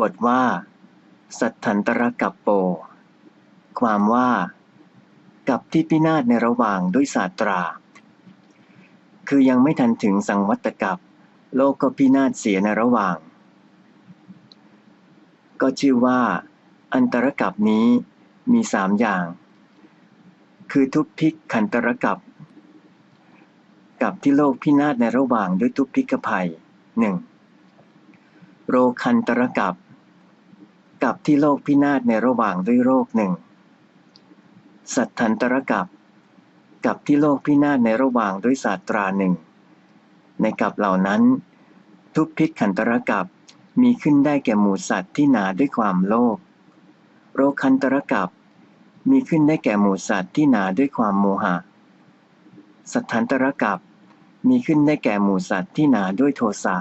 บทว่า สัทธันตรกับโป ความว่ากับที่พินาศในระหว่างด้วยศาสตรา คือยังไม่ทันถึงสังวัตกับโลกก็พินาศเสียในระหว่าง ก็ชื่อว่า อันตรกับนี้มีสามอย่าง คือทุพพิกขันตรกับ กับที่โลกพินาศในระหว่างด้วยทุพพิกภัยหนึ่งโรคันตรกับ กับที่โลกพินาศในระหว่างด้วยโรคหนึ่ง สัตทันตรกับกับที่โลกพินาศในระหว่างด้วยศาสตราหนึ่ง ในกับเหล่านั้น ทุพพิกขันตรกับมีขึ้นได้แก่หมูสัตว์ที่หนาด้วยความโลภ โรคันตรกับมีขึ้นได้แก่หมูสัตว์ที่หนาด้วยความโมหะ สัทธันตรกับมีขึ้นได้แก่หมูสัตว์ที่หนาด้วยโทสะ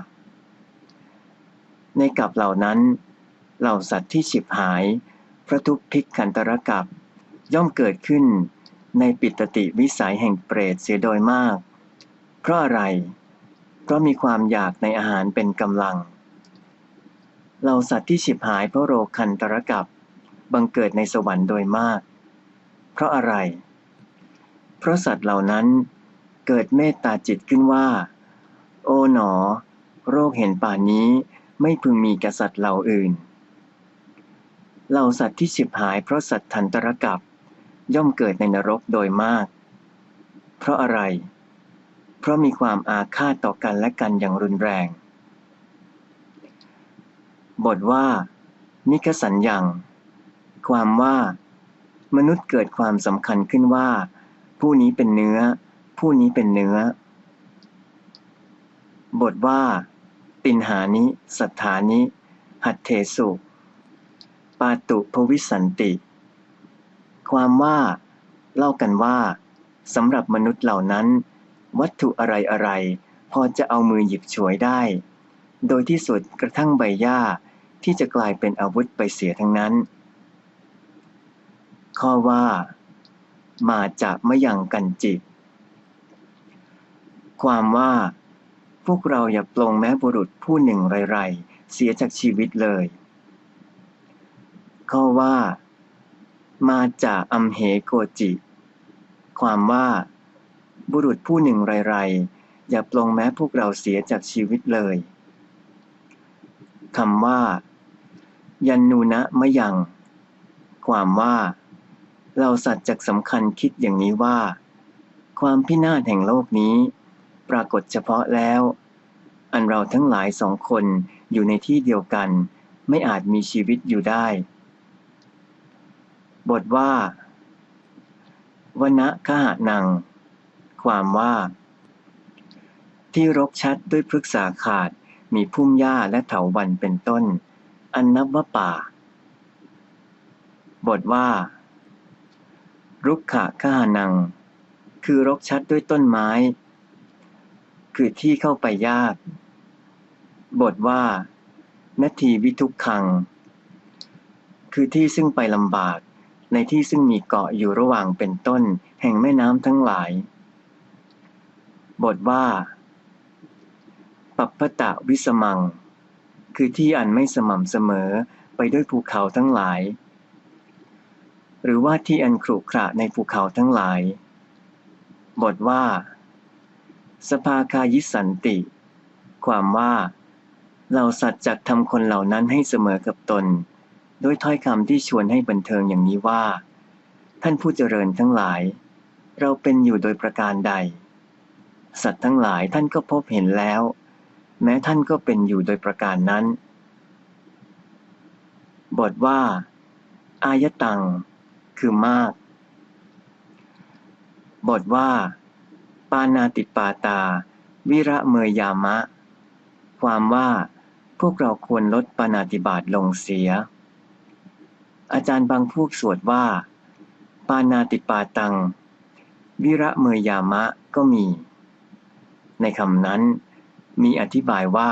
ในกับเหล่านั้น เหล่าสัตว์ที่ฉิบหาย พระทุพพิกขันตรกับ ย่อมเกิดขึ้นในปิตติวิสัยแห่งเปรตเสียโดยมาก เพราะอะไร เพราะมีความอยากในอาหารเป็นกำลัง เหล่าสัตว์ที่ฉิบหายเพราะโรคันตรกับ บังเกิดในสวรรค์โดยมาก เพราะอะไร เพราะสัตว์เหล่านั้นเกิดเมตตาจิตขึ้นว่า โอ๋หนอ โรคเห็นป่านนี้ไม่พึงมีกษัตริย์เหล่าอื่น เหล่าสัตว์ที่ฉิบหายเพราะสัตว์ทันตรกับย่อมเกิดในนรกโดยมาก เพราะอะไร เพราะมีความอาฆาตต่อกันและกันอย่างรุนแรง บทว่า นิคสัญญัง ความว่า มนุษย์เกิดความสำคัญขึ้นว่า ผู้นี้เป็นเนื้อ ผู้นี้เป็นเนื้อ บทว่า ตินหานิ สัทธานิ หัตเทสุ ปาตุภวิสันติ ความว่า เล่ากันว่าสำหรับมนุษย์เหล่านั้น วัตถุอะไรอะไรพอจะเอามือหยิบฉวยได้ โดยที่สุดกระทั่งใบหญ้าที่จะกลายเป็นอาวุธไปเสียทั้งนั้น ข้อว่า มาจากมะยังกันจิต ความว่า พวกเราอย่าปลงแม้บุรุษผู้หนึ่งไรๆ เสียจากชีวิตเลย ข้อว่า มาจากอัมเหโกจิ ความว่า บุรุษผู้หนึ่งไรๆ อย่าปลงแม้พวกเราเสียจากชีวิตเลยคำว่า ยันนูนะมะยัง ความว่า เราสัตว์จักสำคัญคิดอย่างนี้ว่า ความพินาศแห่งโลกนี้ ปรากฏเฉพาะแล้ว อันเราทั้งหลายสองคนอยู่ในที่เดียวกัน ไม่อาจมีชีวิตอยู่ได้ บทว่าวนะขหานัง ความว่า ที่รกชัดด้วยพฤกษาขาดมีพุ่มหญ้าและเถาวันเป็นต้น อันนับว่าป่า บทว่า รุกขะข้านัง คือรกชัดด้วยต้นไม้ คือที่เข้าไปยาก บทว่านาทีวิทุกขัง คือที่ซึ่งไปลำบาก ในที่ซึ่งมีเกาะอยู่ระหว่างเป็นต้น แห่งแม่น้ำทั้งหลาย บทว่า ปัปปตะวิสมัง คือที่อันไม่สม่ำเสมอไปด้วยภูเขาทั้งหลาย หรือว่าที่อันครุขระในภูเขาทั้งหลาย บทว่า สภาคายิสันติ ความว่า เราสัตว์จักทำคนเหล่านั้นให้เสมอกับตน โดยถ้อยคำที่ชวนให้บันเทิงอย่างนี้ว่า ท่านผู้เจริญทั้งหลาย เราเป็นอยู่โดยประการใด สัตว์ทั้งหลายท่านก็พบเห็นแล้ว แม้ท่านก็เป็นอยู่โดยประการนั้น บทว่า อายตัง คือมาก บทว่า ปานาติปาตา วิระเมยยามะ ความว่าพวกเราควรลดปานาติบาตลงเสีย อาจารย์บางพวกสวดว่า ปานาติปาตัง วิระเมยยามะก็มี ในคำนั้นมีอธิบายว่า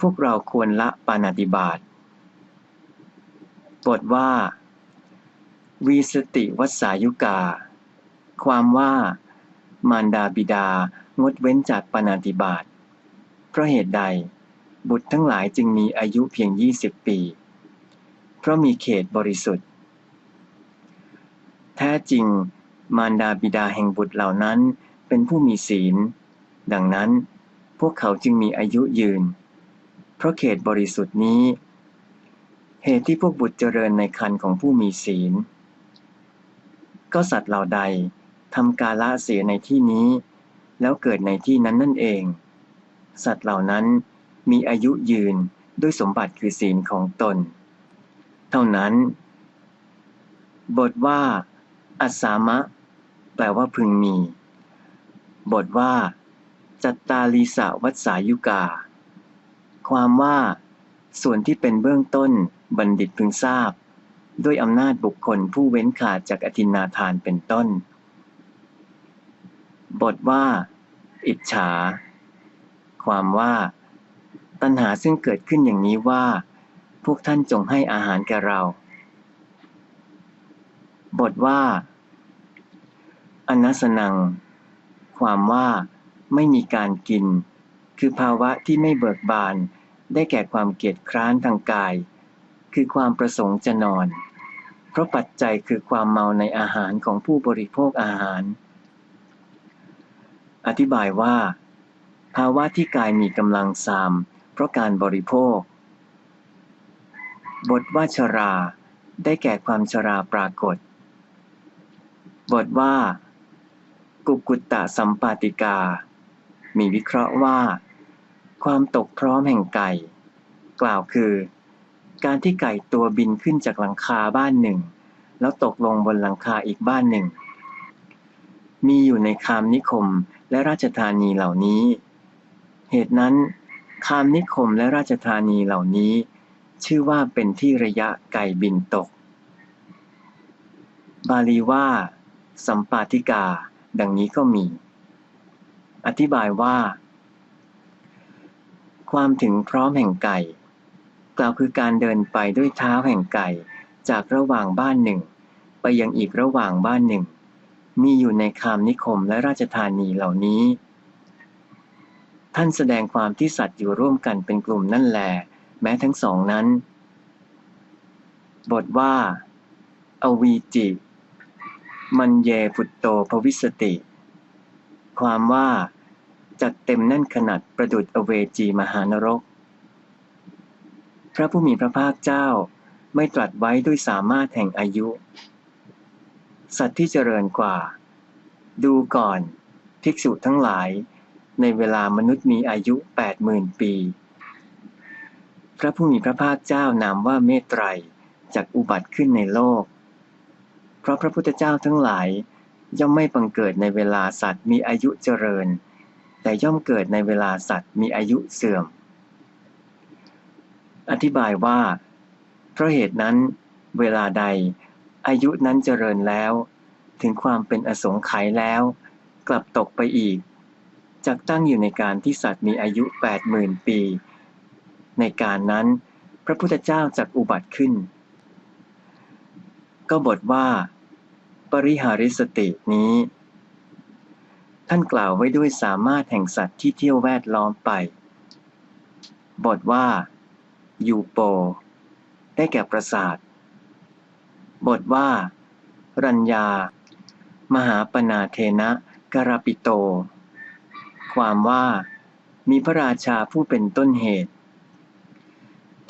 พวกเราควรละปานาติบาตบทว่า วีสติวัสายุกา ความว่า มารดาบิดางดเว้นจากปานาติบาตเพราะเหตุใด บุตรทั้งหลายจึงมีอายุเพียง 20 ปี ราะมีเขตบริสุทธิ์ แท้จริง มารดาบิดาแห่งบุตรเหล่านั้นเป็นผู้มีศีล ดังนั้น พวกเขาจึงมีอายุยืน เพราะเขตบริสุทธิ์นี้ เหตุที่พวกบุตรเจริญในคันของผู้มีศีล ก็สัตว์เหล่าใดทำกาละเสียในที่นี้ แล้วเกิดในที่นั้นนั่นเอง สัตว์เหล่านั้นมีอายุยืนด้วยสมบัติคือศีลของตน เท่านั้น บทว่า อัสสามะ แปลว่าพึงมี บทว่า จัตตาลีสาวัสายุกา ความว่า ส่วนที่เป็นเบื้องต้นบัณฑิตพึงทราบ ด้วยอำนาจบุคคลผู้เว้นขาดจากอธินาทานเป็นต้น บทว่า อิจฉา ความว่า ตัณหาซึ่งเกิดขึ้นอย่างนี้ว่า พวกท่านจงให้อาหารแก่เรา บทว่า อนัสนัง ความว่าไม่มีการกิน คือภาวะที่ไม่เบิกบาน ได้แก่ความเกียจคร้านทางกาย คือความประสงค์จะนอน เพราะปัจจัยคือความเมาในอาหารของผู้บริโภคอาหาร อธิบายว่า ภาวะที่กายมีกำลังซาม เพราะการบริโภค บทว่าชรา ได้แก่ความชราปรากฏ บทว่า กุกุตตะสัมปาติกา มีวิเคราะห์ว่า ความตกพร้อมแห่งไก่ กล่าวคือ การที่ไก่ตัวบินขึ้นจากหลังคาบ้านหนึ่ง แล้วตกลงบนหลังคาอีกบ้านหนึ่ง มีอยู่ในคามนิคมและราชธานีเหล่านี้ เหตุนั้นคามนิคมและราชธานีเหล่านี้ ชื่อว่าเป็นที่ระยะไก่บินตก บาลีว่า สัมปาติกา ดังนี้ก็มี อธิบายว่า ความถึงพร้อมแห่งไก่ กล่าวคือการเดินไปด้วยเท้าแห่งไก่ จากระหว่างบ้านหนึ่ง ไปยังอีกระหว่างบ้านหนึ่ง มีอยู่ในคามนิคมและราชธานีเหล่านี้ ท่านแสดงความที่สัตว์อยู่ร่วมกันเป็นกลุ่มนั่นแหละ แม้ทั้งสองนั้น บทว่า อวีจิ มันเยพุตโตภวิสติ ความว่าจัดเต็มแน่นขนาดประดุดอเวจีมหานรก พระผู้มีพระภาคเจ้าไม่ตรัสไว้ด้วยสามารถแห่งอายุ สัตว์ที่เจริญกว่า ดูก่อน ภิกษุทั้งหลาย ในเวลามนุษย์มีอายุแปดหมื่นปี พระผู้มีพระภาคเจ้านามว่าเมตไตรจากอุบัติขึ้นในโลก เพราะพระพุทธเจ้าทั้งหลาย ย่อมไม่บังเกิดในเวลาสัตว์มีอายุเจริญ แต่ย่อมเกิดในเวลาสัตว์มีอายุเสื่อม อธิบายว่า เพราะเหตุนั้น เวลาใด อายุนั้นเจริญแล้ว ถึงความเป็นอสงไขยแล้ว กลับตกไปอีกจักตั้งอยู่ในการที่สัตว์มีอายุแปดหมื่นปี ในการนั้น พระพุทธเจ้าจักอุบัติขึ้น ก็บทว่า ปริหาริสตินี้ ท่านกล่าวไว้ด้วยสามารถแห่งสัตว์ที่เที่ยวแวดล้อมไป บทว่า ยูโป ได้แก่ประสาท บทว่า รัญญา มหาปนาเทนะกรปิโต ความว่ามีพระราชาผู้เป็นต้นเหตุ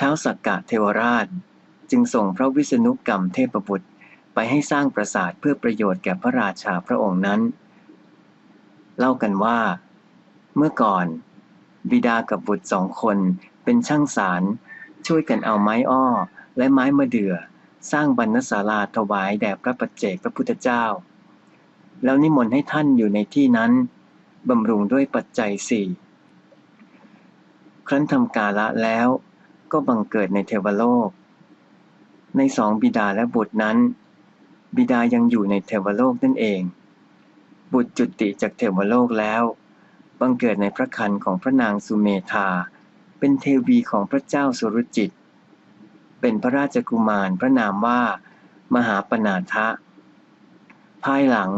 ท้าสักกะเทวราช จึงส่งพระวิษณุกรรมเทพบุตรไปให้สร้างปราสาทเพื่อประโยชน์แก่พระราชาพระองค์นั้น เล่ากันว่า เมื่อก่อน บิดากับบุตรสองคนเป็นช่างสาร ช่วยกันเอาไม้อ้อ และไม้มะเดื่อสร้างบรรณศาลาถวายแด่พระปัจเจกพระพุทธเจ้า แล้วนิมนต์ให้ท่านอยู่ในที่นั้นบำรุงด้วยปัจจัยสี่ครั้นทำกาละแล้ว ก็บังเกิดในเทวโลก ในสองบิดาและบุตรนั้น บิดายังอยู่ในเทวโลกนั่นเอง บุตรจุติจากเทวโลกแล้ว บังเกิดในพระคันของพระนางสุเมธา เป็นเทวีของพระเจ้าสุรุจิต เป็นพระราชกุมารพระนามว่า มหาปนาทะ ภายหลัง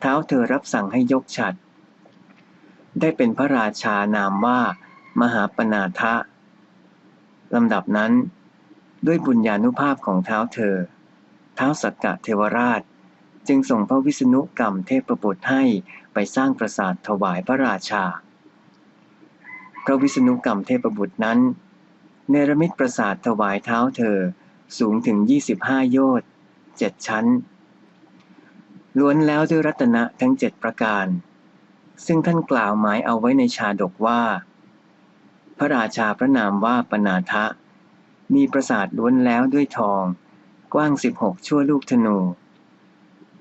เท้าเธอรับสั่งให้ยกฉัดได้เป็นพระราชานามว่า มหาปนาทะ ลำดับนั้น ด้วยบุญญาณุภาพของเท้าเธอ เท้าสักกะเทวราช จึงส่งพระวิษณุกรรมเทพประบุให้ไปสร้างปราสาทถวายพระราชา พระวิษณุกรรมเทพบุตรนั้น เนรมิตปราสาทถวายเท้าเธอสูงถึง 25 โยชน์เจ็ดชั้น ล้วนแล้วด้วยรัตนะทั้งเจ็ดประการ ซึ่งท่านกล่าวหมายเอาไว้ในชาดกว่า พระราชาพระนามว่าปนาทะ มีปราสาทล้วนแล้วด้วยทอง กว้าง16ชั่วลูกธนู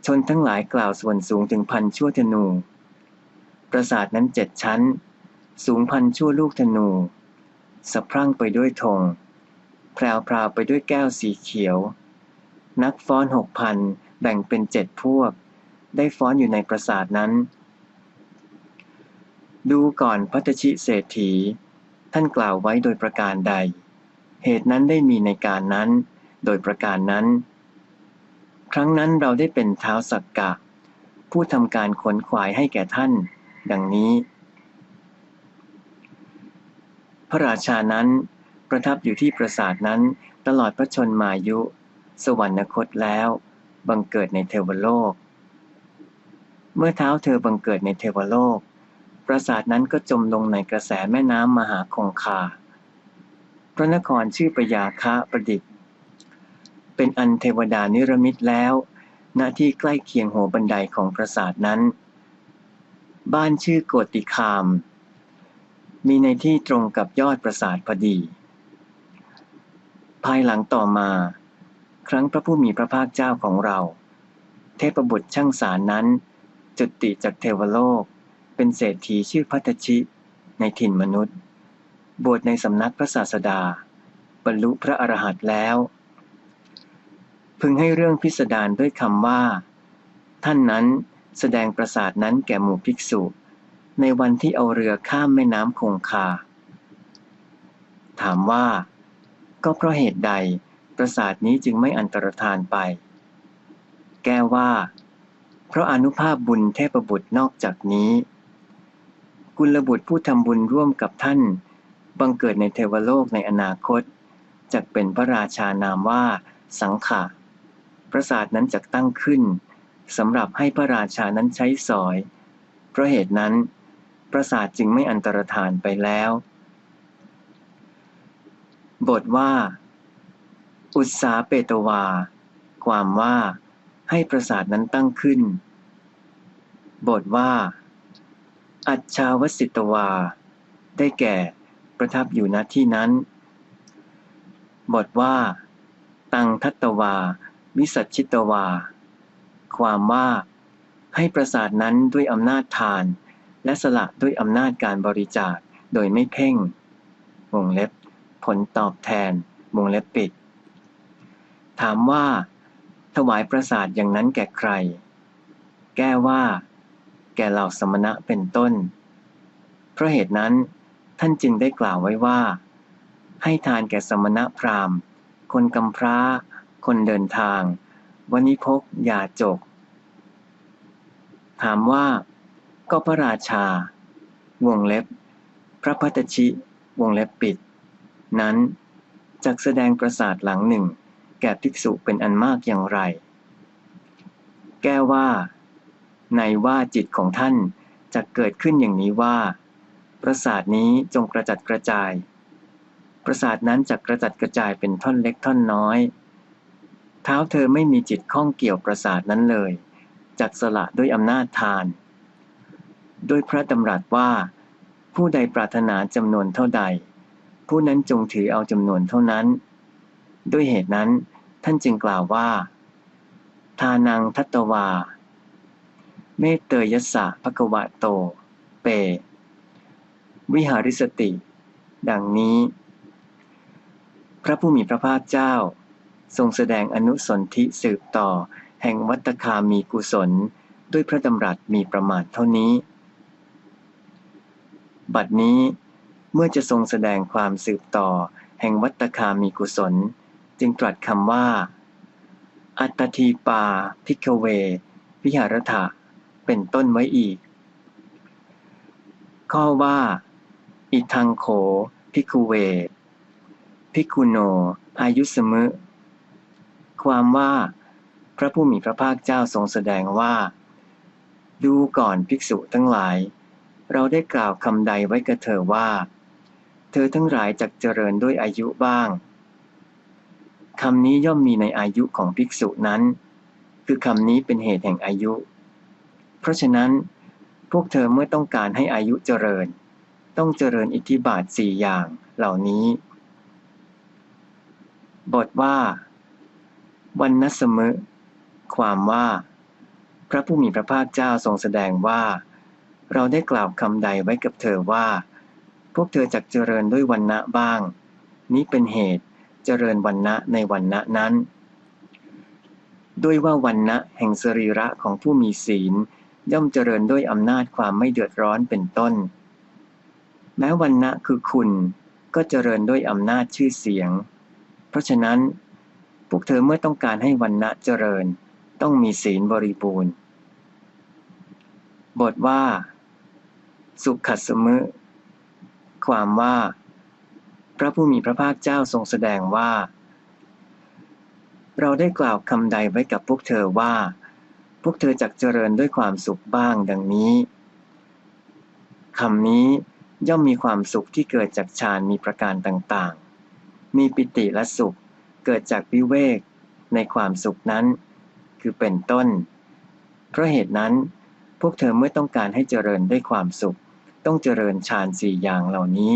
ชนทั้งหลายกล่าวส่วนสูงถึงพันชั่วธนู ปราสาทนั้นเจ็ดชั้น สูงพันชั่วลูกธนู สะพรั่งไปด้วยธงแพรวพราวไปด้วยแก้วสีเขียว นักฟ้อนหกพันแบ่งเป็นเจ็ดพวก ได้ฟ้อนอยู่ในปราสาทนั้น ดูก่อนพัตชิเศรษฐี ท่านกล่าวไว้โดยประการใด เหตุนั้นได้มีในการนั้น โดยประการนั้น ครั้งนั้นเราได้เป็นเท้าสักกะ ผู้ทำการขนขวายให้แก่ท่าน ดังนี้ พระราชานั้นประทับอยู่ที่ปราสาทนั้นตลอดพระชนมายุ สวรรคตแล้ว บังเกิดในเทวโลก เมื่อเท้าเธอบังเกิดในเทวโลก ปราสาทนั้นก็จมลงในกระแสแม่น้ำมหาคงคา พระนครชื่อปยาคะประดิษฐ์ เป็นอันเทวดานิรมิตแล้ว ณที่ใกล้เคียงหัวบันไดของปราสาทนั้น บ้านชื่อโกติคาม มีในที่ตรงกับยอดปราสาทพอดี ภายหลังต่อมา ครั้งพระผู้มีพระภาคเจ้าของเรา เทพบุตรช่างสารนั้น จุติจากเทวโลก เป็นเศรษฐีชื่อพัทชิ ในถิ่นมนุษย์ บวชในสำนักพระศาสดา บรรลุพระอรหันต์แล้ว พึงให้เรื่องพิสดารด้วยคำว่า ท่านนั้นแสดงประสาทนั้นแก่หมู่ภิกษุ ในวันที่เอาเรือข้ามแม่น้ำคงคา ถามว่า ก็เพราะเหตุใดปราสาทนี้จึงไม่อันตรธานไป แก้ว่า เพราะอนุภาพบุญเทพบุตรนอกจากนี้ กุลบุตรผู้ทำบุญร่วมกับท่าน บังเกิดในเทวโลกในอนาคตจะเป็นพระราชานามว่า สังขะปราสาทนั้นจะตั้งขึ้นสำหรับให้พระราชานั้นใช้สอย เพราะเหตุนั้น ปราสาทจึงไม่อันตรธานไปแล้ว บทว่า อุตสาเปตวา ความว่า ให้ประสาทนั้นตั้งขึ้น บทว่า อัจชาวสิตวา ได้แก่ประทับอยู่ณที่นั้น บทว่า ตังทัตวา วิสัชชิตวา ความว่าให้ประสาทนั้นด้วยอำนาจทาน และสละด้วยอำนาจการบริจาคโดยไม่เพ่ง วงเล็บ ผลตอบแทน วงเล็บปิด ถามว่า ถวายประสาทอย่างนั้นแก่ใคร แก้ว่า แก่เหล่าสมณะเป็นต้น เพราะเหตุนั้น ท่านจึงได้กล่าวไว้ว่า ให้ทานแก่สมณะพราหมณ์ คนกำพร้า คนเดินทางวันิพกยาจก ถามว่า ก็พระราชา วงเล็บ พระพัตชิ วงเล็บปิด นั้นจักแสดงประสาทหลังหนึ่ง แก่ภิกษุเป็นอันมากอย่างไร แก้ว่า ในว่าจิตของท่านจะเกิดขึ้นอย่างนี้ว่า ประสาทนี้จงกระจัดกระจาย ประสาทนั้นจะกระจัดกระจายเป็นท่อนเล็กท่อนน้อย เท้าเธอไม่มีจิตข้องเกี่ยวประสาทนั้นเลย จักสละด้วยอำนาจทานโดยพระดำรัสว่า ผู้ใดปรารถนาจำนวนเท่าใด ผู้นั้นจงถือเอาจำนวนเท่านั้น ด้วยเหตุนั้นท่านจึงกล่าวว่า ทานังทัตวา เมตเตยสะภควะโต เป วิหาริสติ ดังนี้ พระผู้มีพระภาคเจ้า ทรงแสดงอนุสนธิสืบต่อ แห่งวัตคามีกุศล ด้วยพระดำรัสมีประมาทเท่านี้ บัดนี้เมื่อจะทรงแสดงความสืบต่อ แห่งวัตคามีกุศล จึงตรัสคำว่า อัตทีปาพิกเว วิหารถะ เป็นต้นไว้อีก ข้อว่า อิทังโขพิกุเวพิกุโน อายุสมึความว่า พระผู้มีพระภาคเจ้าทรงแสดงว่า ดูก่อนภิกษุทั้งหลาย เราได้กล่าวคำใดไว้กับเธอว่า เธอทั้งหลายจักเจริญด้วยอายุบ้างคำนี้ย่อมมีในอายุของภิกษุนั้น คือคำนี้เป็นเหตุแห่งอายุ เพราะฉะนั้นพวกเธอเมื่อต้องการให้อายุเจริญ ต้องเจริญอิทธิบาทสี่อย่างเหล่านี้ บทว่า วันนสมะความว่า พระผู้มีพระภาคเจ้าทรงแสดงว่า เราได้กล่าวคำใดไว้กับเธอว่า พวกเธอจักเจริญด้วยวันณะบ้าง นี้เป็นเหตุเจริญวันณะในวันณะนั้นด้วยว่าวันณะแห่งสรีระของผู้มีศีล ย่อมเจริญด้วยอำนาจความไม่เดือดร้อนเป็นต้น แม้วันณะคือคุณ ก็เจริญด้วยอำนาจชื่อเสียง เพราะฉะนั้น พวกเธอเมื่อต้องการให้วันณะเจริญ ต้องมีศีลบริบูรณ์ บทว่า สุขัสมะความว่า พระผู้มีพระภาคเจ้าทรงแสดงว่า เราได้กล่าวคำใดไว้กับพวกเธอว่า พวกเธอจักเจริญด้วยความสุขบ้างดังนี้คำนี้ย่อมมีความสุขที่เกิดจากฌานมีประการต่างๆ มีปิติและสุขเกิดจากวิเวกในความสุขนั้น คือเป็นต้น เพราะเหตุนั้น พวกเธอเมื่อต้องการให้เจริญด้วยความสุข ต้องเจริญฌานสี่อย่างเหล่านี้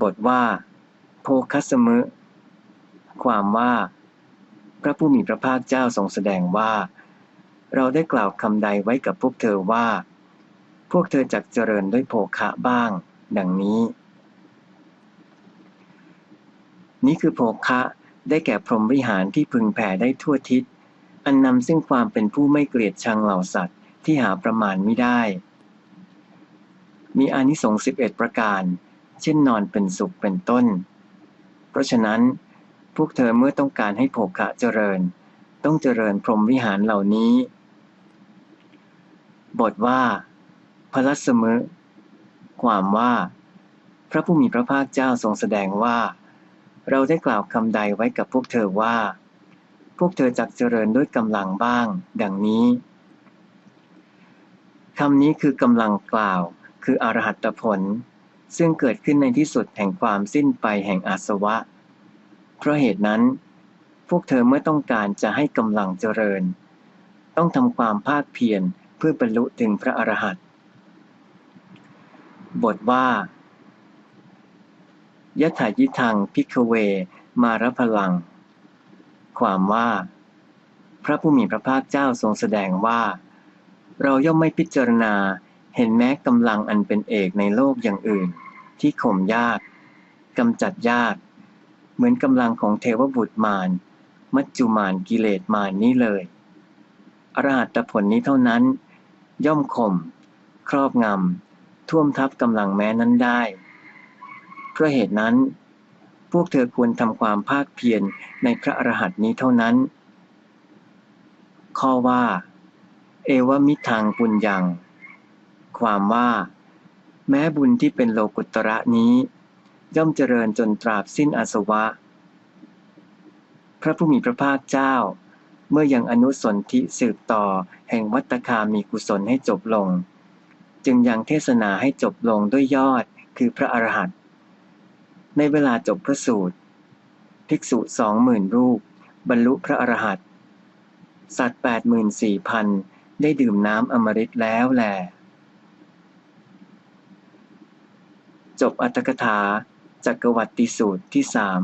บทว่า โพคัสมะความว่า พระผู้มีพระภาคเจ้าทรงแสดงว่า เราได้กล่าวคำใดไว้กับพวกเธอว่า พวกเธอจักเจริญด้วยโภคะบ้าง ดังนี้ นี่คือโภคะได้แก่พรหมวิหารที่พึงแผ่ได้ทั่วทิศ อันนำซึ่งความเป็นผู้ไม่เกลียดชังเหล่าสัตว์ที่หาประมาณไม่ได้ มีอานิสงส์สิบเอ็ดประการ เช่นนอนเป็นสุขเป็นต้น เพราะฉะนั้น พวกเธอเมื่อต้องการให้โภคะเจริญ ต้องเจริญพรหมวิหารเหล่านี้ บทว่าพระสมะความว่า พระผู้มีพระภาคเจ้าทรงแสดงว่า เราได้กล่าวคำใดไว้กับพวกเธอว่า พวกเธอจักเจริญด้วยกำลังบ้าง ดังนี้คำนี้คือกำลังกล่าว คืออรหัตผล ซึ่งเกิดขึ้นในที่สุดแห่งความสิ้นไปแห่งอาสวะ เพราะเหตุนั้น พวกเธอเมื่อต้องการจะให้กำลังเจริญ ต้องทำความภาคเพียรเพื่อบรรลุถึงพระอรหันต์บทว่ายะถายิทังพิกเว มารพลัง ความว่า พระผู้มีพระภาคเจ้าทรงแสดงว่า เราย่อมไม่พิจารณาเห็นแม้กำลังอันเป็นเอกในโลกอย่างอื่น ที่ข่มยากกำจัดยาก มือนกำลังของเทวบุตรมาร มัจจุมานกิเลสมารนี้เลย อรหัตผลนี้เท่านั้น ย่อมข่ม ครอบงำ ท่วมทับกำลังแม้นั้นได้ เพราะเหตุนั้น พวกเธอควรทำความภาคเพียรในพระอรหันต์นี้เท่านั้น ข้อว่า เอวมิทางปุญญัง ความว่า แม้บุญที่เป็นโลกุตระนี้ ย่อมเจริญจนตราบสิ้นอาสวะ พระผู้มีพระภาคเจ้า เมื่อยังอนุสนธิสืบต่อแห่งวัตคามีกุศลให้จบลง จึงยังเทศนาให้จบลงด้วยยอดคือพระอรหันต์ในเวลาจบพระสูตร ภิกษุสองหมื่นรูป บรรลุพระอรหันต์สัตว์แปดหมื่นสี่พันได้ดื่มน้ำอมฤตแล้วแหละจบอัตถกถา จักรวัติสูตรที่สาม